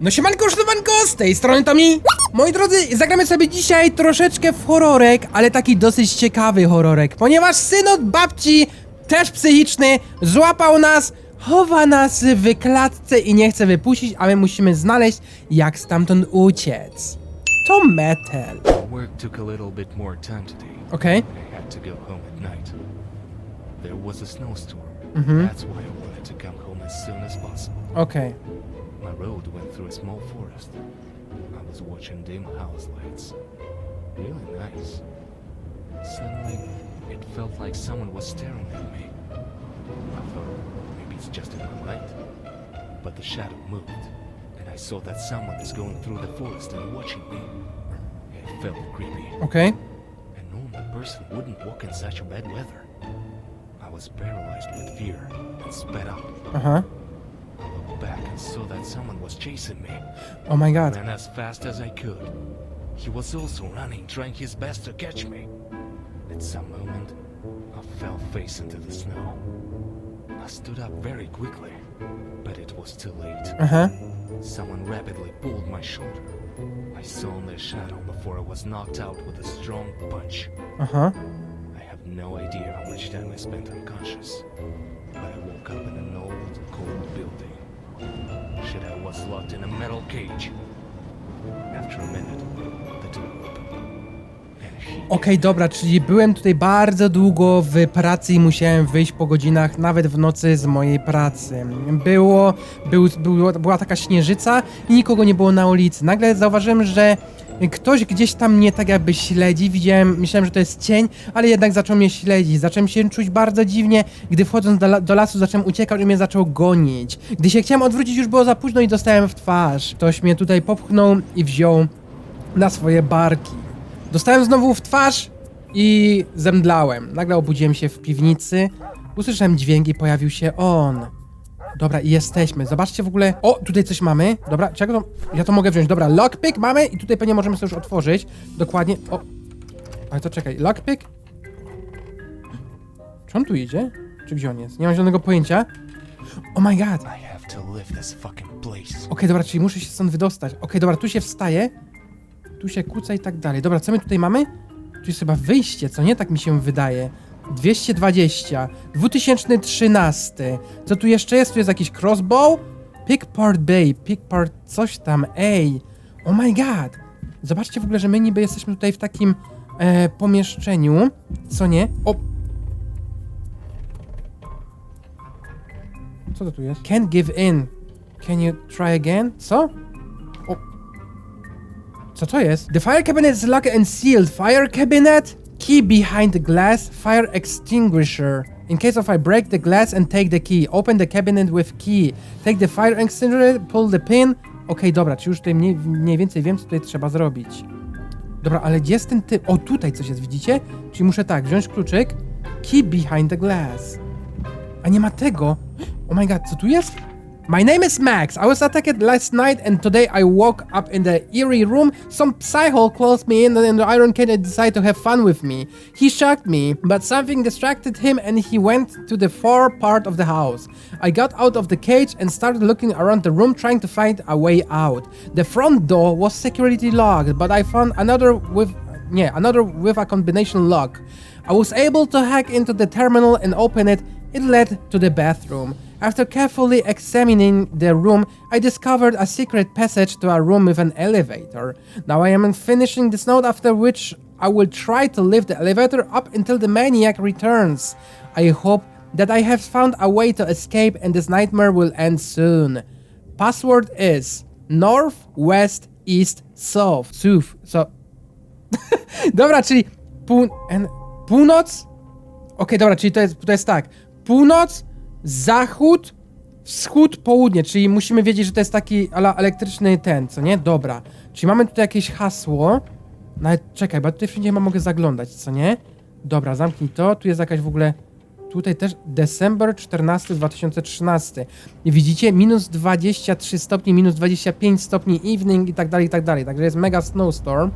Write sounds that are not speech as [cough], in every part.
No siemanko, sztubanko, z tej strony Tomi. Moi drodzy, zagramy sobie dzisiaj troszeczkę w horrorek, ale taki dosyć ciekawy horrorek, ponieważ syn od babci, też psychiczny, złapał nas, chowa nas w klatce i nie chce wypuścić, a my musimy znaleźć, jak stamtąd uciec. To metal. Work took a little bit more time today. Okej, I had to go home at night. There was a snowstorm. Mhm. That's why I wanted to come home as soon as possible. okej. My road went through a small forest. I was watching dim house lights. Really nice. Suddenly, it felt like someone was staring at me. I thought maybe it's just in my mind. But the shadow moved, and I saw that someone is going through the forest and watching me. It felt creepy. Okej. A normal person wouldn't walk in such a bad weather. I was paralyzed with fear and sped up. Aha. I looked back and saw that someone was chasing me. Oh my god. Ran as fast as I could. He was also running, trying his best to catch me. At some moment, I fell face into the snow. I stood up very quickly, but it was too late. Aha. Someone rapidly pulled my shoulder. I saw their shadow before I was knocked out with a strong punch. Aha. I have no idea how much time I spent unconscious, but I woke up in locked in a metal cage. After a minute, the door Okej, dobra, czyli byłem tutaj bardzo długo w pracy i musiałem wyjść po godzinach, nawet w nocy z mojej pracy. Było, był, było, była taka śnieżyca i nikogo nie było na ulicy. Nagle zauważyłem, że ktoś gdzieś tam mnie tak jakby śledzi. Widziałem, myślałem, że to jest cień, ale jednak zaczął mnie śledzić. Zacząłem się czuć bardzo dziwnie, gdy wchodząc do, do lasu zacząłem uciekać i mnie zaczął gonić. Gdy się chciałem odwrócić, już było za późno i dostałem w twarz. Ktoś mnie tutaj popchnął i wziął na swoje barki. Dostałem znowu w twarz i zemdlałem. Nagle obudziłem się w piwnicy, usłyszałem dźwięki, pojawił się on. Dobra, i jesteśmy. Zobaczcie w ogóle. O, tutaj coś mamy. Dobra, czego to? Ja to mogę wziąć. Dobra, lockpick mamy i tutaj pewnie możemy sobie już otworzyć. Dokładnie. O. Ale to czekaj, lockpick? Czy on tu idzie? Czy gdzie on jest? Nie mam zielonego pojęcia. Oh my god. Okej, dobra, czyli muszę się stąd wydostać. Okej, dobra, tu się wstaje, tu się kłóca i tak dalej. Dobra, co my tutaj mamy? Tu jest chyba wyjście, co nie? Tak mi się wydaje. 220, 2013. Co tu jeszcze jest? Tu jest jakiś crossbow? Pickport Bay, Pickport coś tam, ej. Oh my god. Zobaczcie w ogóle, że my niby jesteśmy tutaj w takim e, pomieszczeniu, co nie? O, co to tu jest? Can't give in. Can you try again? Co? O. Co to jest? The fire cabinet is locked and sealed. Fire cabinet? Key behind the glass. Fire extinguisher. In case of I break the glass and take the key. Open the cabinet with key. Take the fire extinguisher, pull the pin. Okej, dobra, czy już tutaj mniej, mniej więcej wiem, co tutaj trzeba zrobić. Dobra, ale gdzie jest ten typ? O, tutaj coś jest, widzicie? Czyli muszę tak, wziąć kluczyk. Key behind the glass. A nie ma tego. [gasps] Oh my god, co tu jest? My name is Max. I was attacked last night and today I woke up in the eerie room. Some psycho closed me in and the Iron Kid decided to have fun with me. He shocked me, but something distracted him and he went to the far part of the house. I got out of the cage and started looking around the room trying to find a way out. The front door was security locked, but I found another with yeah, another with a combination lock. I was able to hack into the terminal and open it. It led to the bathroom. After carefully examining the room, I discovered a secret passage to a room with an elevator. Now I am finishing this note, after which I will try to lift the elevator up until the maniac returns. I hope that I have found a way to escape and this nightmare will end soon. Password is north, west, east, south. South. So, [laughs] Dobra, czyli pół... en- północ? Okej, dobra, czyli to jest, to jest tak. Północ, zachód, wschód, południe, czyli musimy wiedzieć, że to jest taki ala elektryczny ten, co nie? Dobra. Czyli mamy tutaj jakieś hasło. Nawet czekaj, bo tutaj wszędzie mogę zaglądać, co nie? Dobra, zamknij to. Tu jest jakaś w ogóle... Tutaj też December 14 2013. I widzicie? Minus 23 stopni, minus 25 stopni evening i tak dalej, i tak dalej. Także jest mega snowstorm.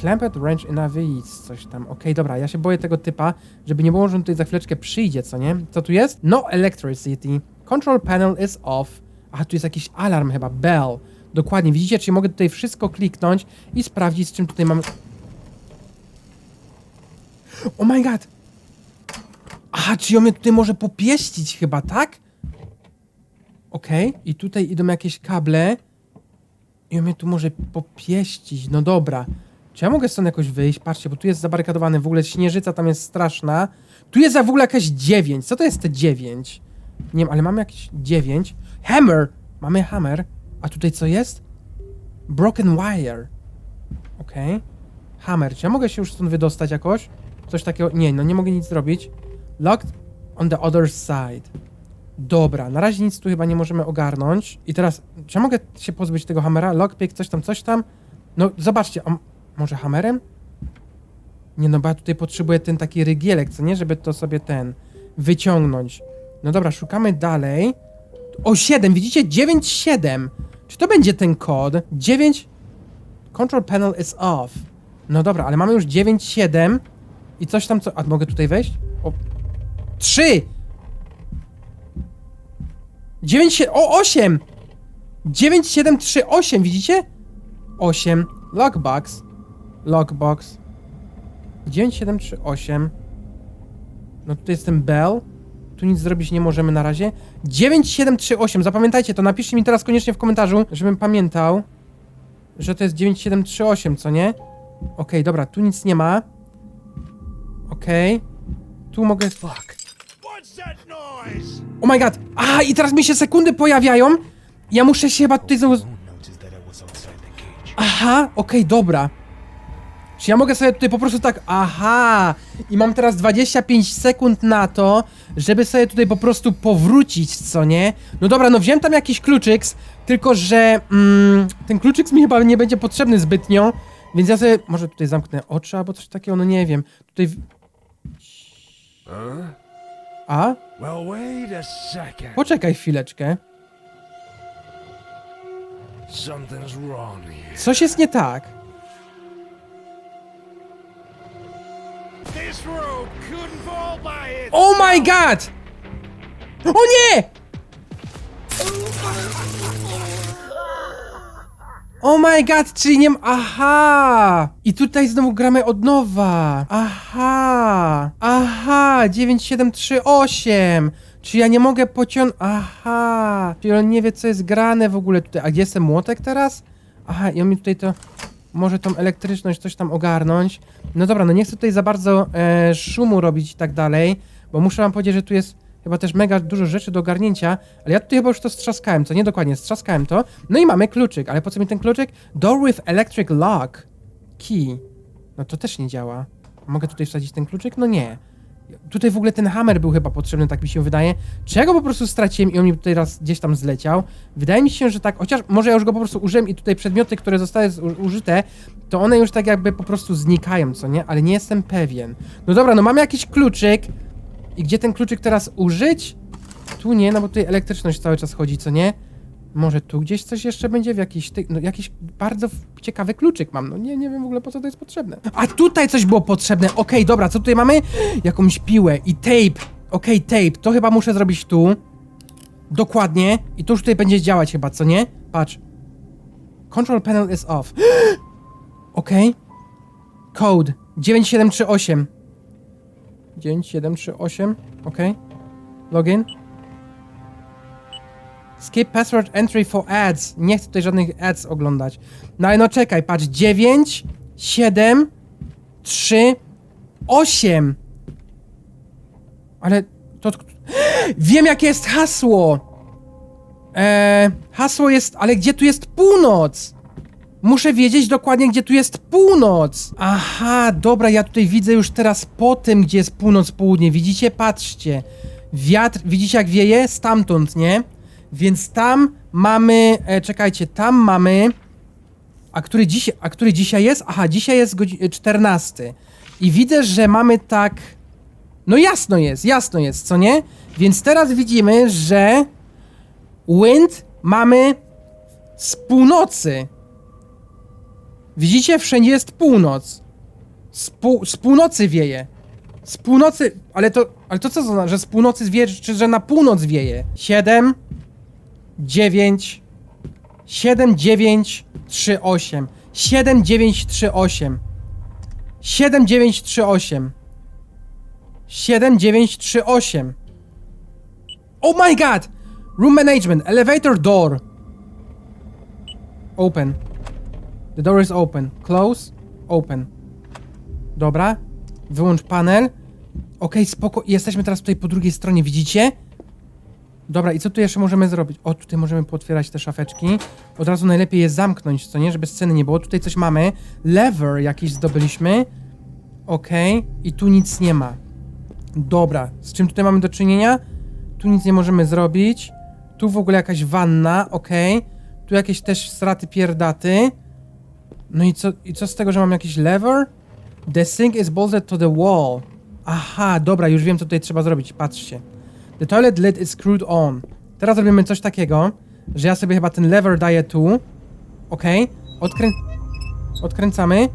Clamped Ranch in Avis, coś tam. Okej, dobra, ja się boję tego typa, żeby nie było, że on tutaj za chwileczkę przyjdzie, co nie? Co tu jest? No electricity. Control panel is off. A tu jest jakiś alarm chyba, bell. Dokładnie, widzicie, czyli mogę tutaj wszystko kliknąć i sprawdzić, z czym tutaj mamy... Oh my god! Aha, czyli on mnie tutaj może popieścić chyba, tak? Okej, i tutaj idą jakieś kable. I on mnie tu może popieścić. No dobra. Czy ja mogę stąd jakoś wyjść? Patrzcie, bo tu jest zabarykadowany. W ogóle śnieżyca tam jest straszna. Tu jest za w ogóle jakaś 9. Co to jest te 9? Nie wiem, ale mamy jakieś 9. Hammer! Mamy hammer. A tutaj co jest? Broken wire. Okej. Hammer. Czy ja mogę się już stąd wydostać jakoś? Coś takiego? Nie, no nie mogę nic zrobić. Locked on the other side. Dobra, na razie nic tu chyba nie możemy ogarnąć. I teraz, czy ja mogę się pozbyć tego hamera? Lockpick, coś tam, coś tam. No, zobaczcie, może hamerem? Nie no, bo ja tutaj potrzebuję ten taki rygielek, co nie? Żeby to sobie ten wyciągnąć. No dobra, szukamy dalej. O, 7, widzicie? 9, 7. Czy to będzie ten kod? 9... Control panel is off. No dobra, ale mamy już 9, 7 i coś tam co... A mogę tutaj wejść? O... 3! 9, 7... O, 8! 9, 7, 3, 8, widzicie? 8. Lockbox. Lockbox. 9, 7, 3, 8. No tutaj jest ten bell. Tu nic zrobić nie możemy na razie. 9738, zapamiętajcie to, napiszcie mi teraz koniecznie w komentarzu, żebym pamiętał, że to jest 9738, co nie? Okej, dobra, tu nic nie ma. Okej. Tu mogę... Fuck. Oh my god! A, i teraz mi się sekundy pojawiają. Ja muszę się chyba tutaj znowu... Aha, okej, dobra. Czy ja mogę sobie tutaj po prostu tak, aha, i mam teraz 25 sekund na to, żeby sobie tutaj po prostu powrócić, co nie? No dobra, no wziąłem tam jakiś kluczyks, tylko że mm, ten kluczyks mi chyba nie będzie potrzebny zbytnio, więc ja sobie, może tutaj zamknę oczy albo coś takiego, no nie wiem. Tutaj... w-? A? Poczekaj chwileczkę. Coś jest nie tak. Oh my god! O nie! Oh my god, czyli nie... m- Aha! I tutaj znowu gramy od nowa. Aha! Aha! 9738! Czy ja nie mogę pociągnąć... Aha! Czyli on nie wie, co jest grane w ogóle tutaj. A gdzie jest ten młotek teraz? Aha, i on mi tutaj to... Może tą elektryczność coś tam ogarnąć. No dobra, no nie chcę tutaj za bardzo e, szumu robić i tak dalej, bo muszę wam powiedzieć, że tu jest chyba też mega dużo rzeczy do ogarnięcia, ale ja tutaj chyba już to strzaskałem, co nie dokładnie, strzaskałem to. No i mamy kluczyk, ale po co mi ten kluczyk? Door with electric lock. Key. No to też nie działa. Mogę tutaj wsadzić ten kluczyk? No nie. Tutaj w ogóle ten hammer był chyba potrzebny, tak mi się wydaje. Czy ja go po prostu straciłem i on mi tutaj raz gdzieś tam zleciał? Wydaje mi się, że tak, chociaż może ja już go po prostu użyłem i tutaj przedmioty, które zostały użyte, to one już tak jakby po prostu znikają, co nie? Ale nie jestem pewien. No dobra, no mamy jakiś kluczyk. I gdzie ten kluczyk teraz użyć? Tu nie, no bo tutaj elektryczność cały czas chodzi, co nie? Może tu gdzieś coś jeszcze będzie w jakiś, ty... no jakiś bardzo ciekawy kluczyk mam. No nie, nie wiem w ogóle po co to jest potrzebne. A tutaj coś było potrzebne. Okej, dobra, co tutaj mamy? Jakąś piłę i tape. Okej, tape. To chyba muszę zrobić tu. Dokładnie. I to już tutaj będzie działać chyba, co nie? Patrz. Control panel is off. [gasps] Okej. Code 9738. 9738. Okej. Login. Skip password entry for ads. Nie chcę tutaj żadnych ads oglądać. No ale no czekaj, patrz. 9, 7, 3, 8. Ale to... [gasps] Wiem jakie jest hasło. Eee, hasło jest... Ale gdzie tu jest północ? Muszę wiedzieć dokładnie, gdzie tu jest północ. Aha, dobra, ja tutaj widzę już teraz po tym, gdzie jest północ, południe. Widzicie? Patrzcie. Wiatr, widzicie jak wieje? Stamtąd, nie? Więc tam mamy, e, czekajcie, tam mamy, a który, dziś, a który dzisiaj jest? Aha, dzisiaj jest godzi- 14. I widzę, że mamy tak, no jasno jest, jasno jest, co nie? Więc teraz widzimy, że wind mamy z północy. Widzicie? Wszędzie jest północ. Z, pół, z północy wieje. Z północy. Ale to. Ale to co to znaczy? Że z północy wieje, czy że na północ wieje? 7, 9, 7938. 7938. 7938. 7938. Oh my god! Room management, elevator door. Open. The door is open. Close. Open. Dobra. Wyłącz panel. Okej, spoko. Jesteśmy teraz tutaj po drugiej stronie, widzicie? Dobra, i co tu jeszcze możemy zrobić? O, tutaj możemy pootwierać te szafeczki. Od razu najlepiej je zamknąć, co nie? Żeby sceny nie było. Tutaj coś mamy. Lever jakiś zdobyliśmy. Okej. I tu nic nie ma. Dobra. Z czym tutaj mamy do czynienia? Tu nic nie możemy zrobić. Tu w ogóle jakaś wanna. Okej. Tu jakieś też straty pierdaty. No i co, i co z tego, że mam jakiś lever? The sink is bolted to the wall. Aha, dobra, już wiem, co tutaj trzeba zrobić. Patrzcie. The toilet lid is screwed on. Teraz robimy coś takiego, że ja sobie chyba ten lever daję tu. Ok. Odkrę... Odkręcamy.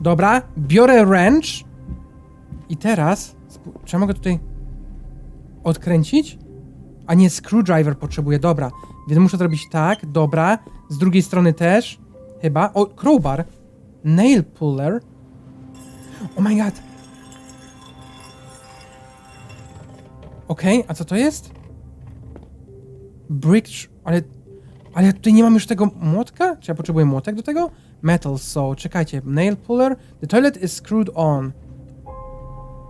Dobra. Biorę wrench. I teraz... Czy ja mogę tutaj odkręcić? A nie, screwdriver potrzebuję, dobra. Więc muszę zrobić tak, dobra. Z drugiej strony też. Chyba. O, crowbar. Nail puller. Oh my god. Okej, a co to jest? Brick... Ale... Ale ja tutaj nie mam już tego młotka? Czy ja potrzebuję młotek do tego? Metal saw. Czekajcie. Nail puller. The toilet is screwed on.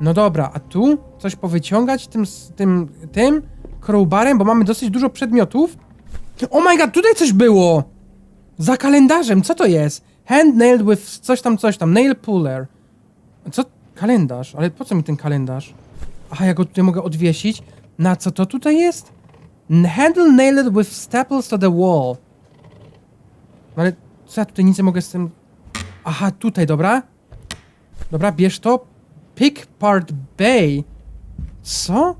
No dobra, a tu coś powyciągać tym, tym, tym crowbarem, bo mamy dosyć dużo przedmiotów. Oh my god, tutaj coś było! Za kalendarzem, co to jest? Hand nailed with coś tam, coś tam, nail puller. Co? Kalendarz? Ale po co mi ten kalendarz? Aha, ja go tutaj mogę odwiesić. Na co to tutaj jest? Handle nailed with staples to the wall. No ale co ja tutaj nic nie mogę z tym... Aha, tutaj, dobra. Dobra, bierz to. Pick part bay. Co?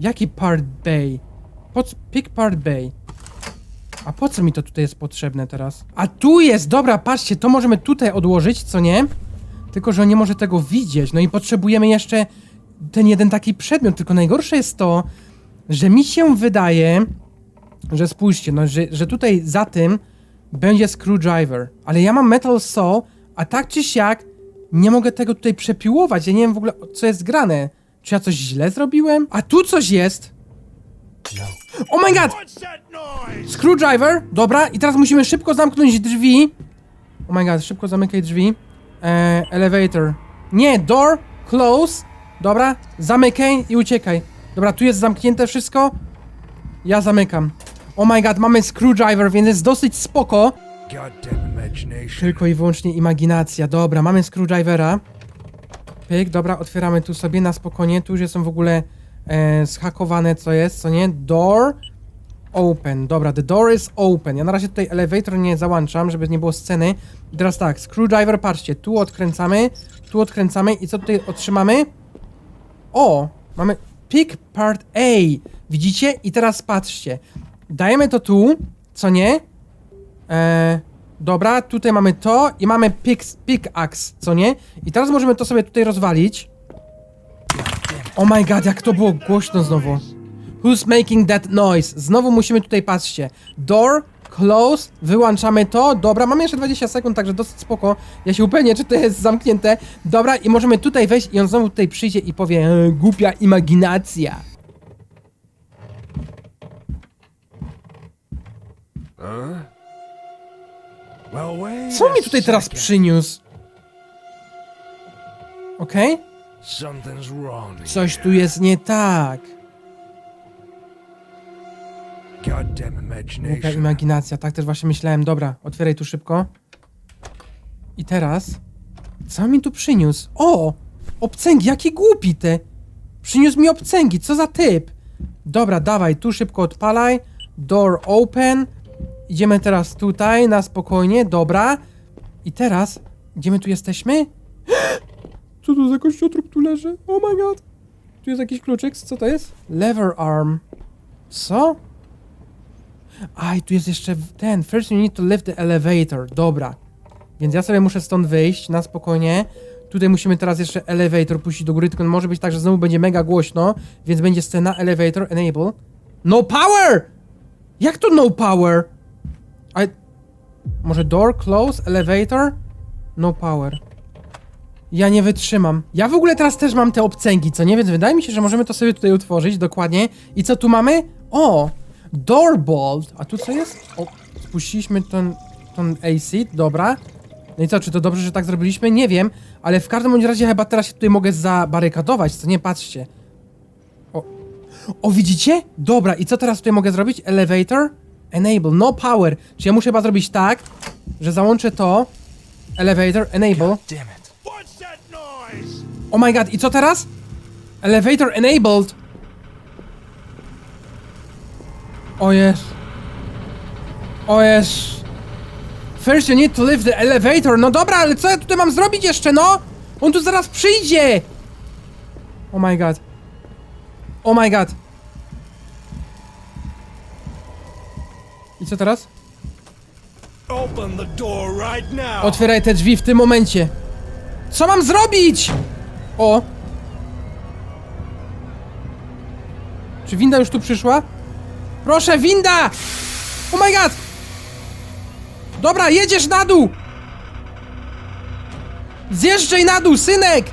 Jaki part bay? Po co? Pick part bay. A po co mi to tutaj jest potrzebne teraz? A tu jest, dobra, patrzcie, to możemy tutaj odłożyć, co nie? Tylko, że on nie może tego widzieć. No i potrzebujemy jeszcze ten jeden taki przedmiot. Tylko najgorsze jest to, że mi się wydaje, że spójrzcie, no, że, że tutaj za tym będzie screwdriver. Ale ja mam metal saw, a tak czy siak nie mogę tego tutaj przepiłować. Ja nie wiem w ogóle, co jest grane. Czy ja coś źle zrobiłem? A tu coś jest! Oh my god! Screwdriver, dobra, i teraz musimy szybko zamknąć drzwi. Oh my god, szybko zamykaj drzwi. E, elevator. Nie, door, close. Dobra, zamykaj i uciekaj. Dobra, tu jest zamknięte wszystko. Ja zamykam. Oh my god, mamy screwdriver, więc jest dosyć spoko. Tylko i wyłącznie imaginacja. Dobra, mamy screwdrivera. Pyk, dobra, otwieramy tu sobie na spokojnie. Tu już są w ogóle e, zhakowane, co jest, co nie. Door open. Dobra, the door is open. Ja na razie tutaj elevator nie załączam, żeby nie było sceny. I teraz tak, screwdriver, patrzcie, tu odkręcamy, tu odkręcamy i co tutaj otrzymamy? O, mamy pick part A. Widzicie? I teraz patrzcie. Dajemy to tu, co nie? Eee, dobra, tutaj mamy to i mamy pick, pickaxe, co nie? I teraz możemy to sobie tutaj rozwalić. Oh my god, jak to było głośno znowu. Who's making that noise? Znowu musimy tutaj, patrzcie. Door, close, wyłączamy to. Dobra, mamy jeszcze 20 sekund, także dosyć spoko. Ja się upewnię, czy to jest zamknięte. Dobra, i możemy tutaj wejść i on znowu tutaj przyjdzie i powie e, głupia imaginacja. Co mi tutaj teraz przyniósł? Okej? Coś tu jest nie tak. Głupia imaginacja, tak też właśnie myślałem. Dobra, otwieraj tu szybko. I teraz... Co mi tu przyniósł? O! Obcęgi, jaki głupi ty! Przyniósł mi obcęgi, co za typ! Dobra, dawaj, tu szybko odpalaj. Door open. Idziemy teraz tutaj, na spokojnie, dobra. I teraz, gdzie my tu jesteśmy? [gasps] Co to za kościotrup tu leży? Oh my god! Tu jest jakiś kluczyk, co to jest? Lever arm. Co? Aj, tu jest jeszcze ten. First you need to lift the elevator. Dobra. Więc ja sobie muszę stąd wyjść na spokojnie. Tutaj musimy teraz jeszcze elevator puścić do góry, tylko może być tak, że znowu będzie mega głośno, więc będzie scena elevator enable. No power! Jak to no power? Może door, close, elevator? No power. Ja nie wytrzymam. Ja w ogóle teraz też mam te obcęgi, co nie? Więc wydaje mi się, że możemy to sobie tutaj utworzyć dokładnie. I co tu mamy? O! Door bolt. A tu co jest? O, spuściliśmy ten, ten AC, dobra. No i co, czy to dobrze, że tak zrobiliśmy? Nie wiem, ale w każdym bądź razie chyba teraz się tutaj mogę zabarykadować, co nie? Patrzcie. O, o widzicie? Dobra, i co teraz tutaj mogę zrobić? Elevator? Enable, no power. Czy ja muszę chyba zrobić tak, że załączę to. Elevator, enable. Damn it. What's that noise? Oh my god, i co teraz? Elevator enabled. O jest. O jest. First you need to leave the elevator. No dobra, ale co ja tutaj mam zrobić jeszcze, no? On tu zaraz przyjdzie. Oh my god. Oh my god. I co teraz? Open the door right now. Otwieraj te drzwi w tym momencie. Co mam zrobić? O. Czy winda już tu przyszła? Proszę, winda! Oh my god! Dobra, jedziesz na dół! Zjeżdżaj na dół, synek!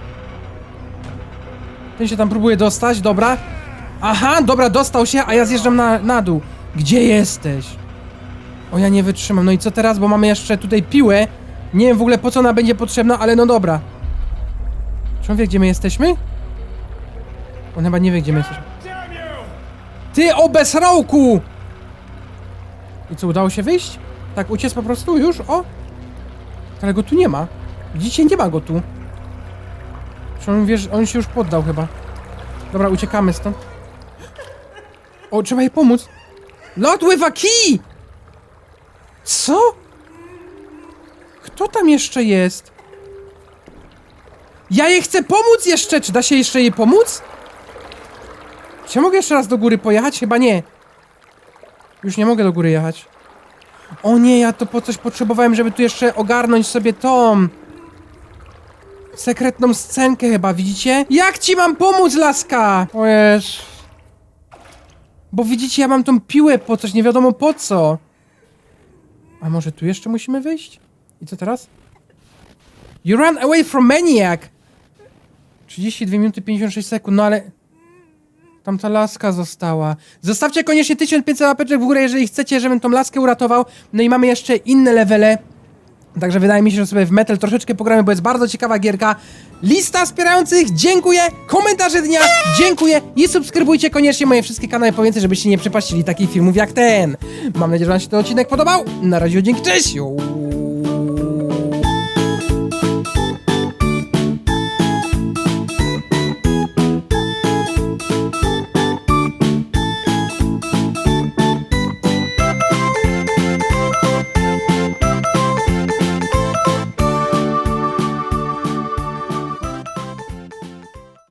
Ten się tam próbuje dostać, dobra. Aha, dobra, dostał się, a ja zjeżdżam na, na dół. Gdzie jesteś? O, ja nie wytrzymam. No i co teraz, bo mamy jeszcze tutaj piłę. Nie wiem w ogóle po co ona będzie potrzebna, ale no dobra. Czy on wie, gdzie my jesteśmy? On chyba nie wie, gdzie my jesteśmy. Ty, obesrałku! I co, udało się wyjść? Tak, uciec po prostu już? O! Ale go tu nie ma. Widzicie, nie ma go tu. Czy on wie, że on się już poddał chyba. Dobra, uciekamy stąd. O, trzeba jej pomóc. Lot with a key! Co? Kto tam jeszcze jest? Ja jej chcę pomóc jeszcze! Czy da się jeszcze jej pomóc? Czy ja mogę jeszcze raz do góry pojechać? Chyba nie. Już nie mogę do góry jechać. O nie, ja to po coś potrzebowałem, żeby tu jeszcze ogarnąć sobie tą... Sekretną scenkę chyba, widzicie? Jak ci mam pomóc, laska? O Jeż. Bo widzicie, ja mam tą piłę po coś, nie wiadomo po co. A może tu jeszcze musimy wyjść? I co teraz? You run away from maniac! 32 minuty 56 sekund, no ale... Tam ta laska została. Zostawcie koniecznie 1500 łapeczek w górę, jeżeli chcecie, żebym tą laskę uratował. No i mamy jeszcze inne levele. Także wydaje mi się, że sobie w Metal troszeczkę pogramy, bo jest bardzo ciekawa gierka. Lista wspierających, dziękuję. Komentarze dnia, dziękuję. I subskrybujcie koniecznie moje wszystkie kanały po więcej, żebyście nie przepaścili takich filmów jak ten. Mam nadzieję, że wam się ten odcinek podobał. Na razie, dzięki, cześć!